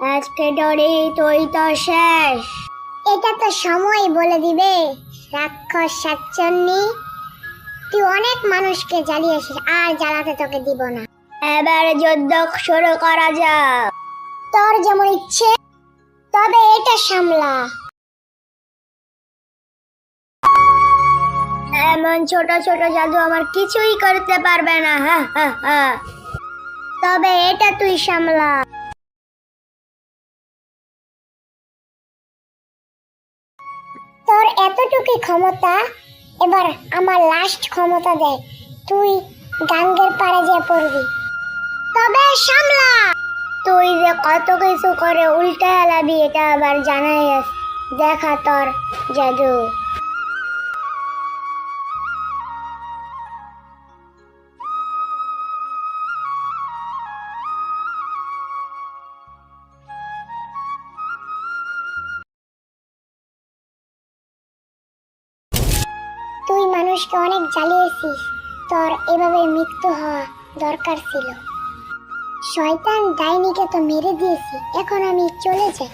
আজকে ডরি, তুই তো শেষ। এটা তো সময় বলে দিবে, রাক্ষস সাচ্চন্নি তুই অনেক মানুষকে জ্বালিয়েছিস, আর জ্বালাতে তোকে দিব না। এবার যুদ্ধ শুরু করা যাক। তোর যেমন ইচ্ছে, তবে এটা সামলা। এমন ছোট ছোট জাদু আমার কিছুই করতে পারবে না, হা হা হা। তবে এটা তুই সামলা। তোর এতটুকু ক্ষমতা, এবার আমার লাস্ট ক্ষমতা দেয় তুই গাঙ্গের পাড়ে যে পড়বি। তবে সামলা। তুই যে কত কিছু করে উল্টা এলাবি, এটা আবার জানাই দেখা তোর জাদু। মানুষকে অনেক জ্বালিয়েছিস। তোর এভাবে মৃত্যু হওয়া দরকার ছিল। শয়তান ডাইনিকে তো মেরে দিয়েছি, এখন আমি চলে যাই।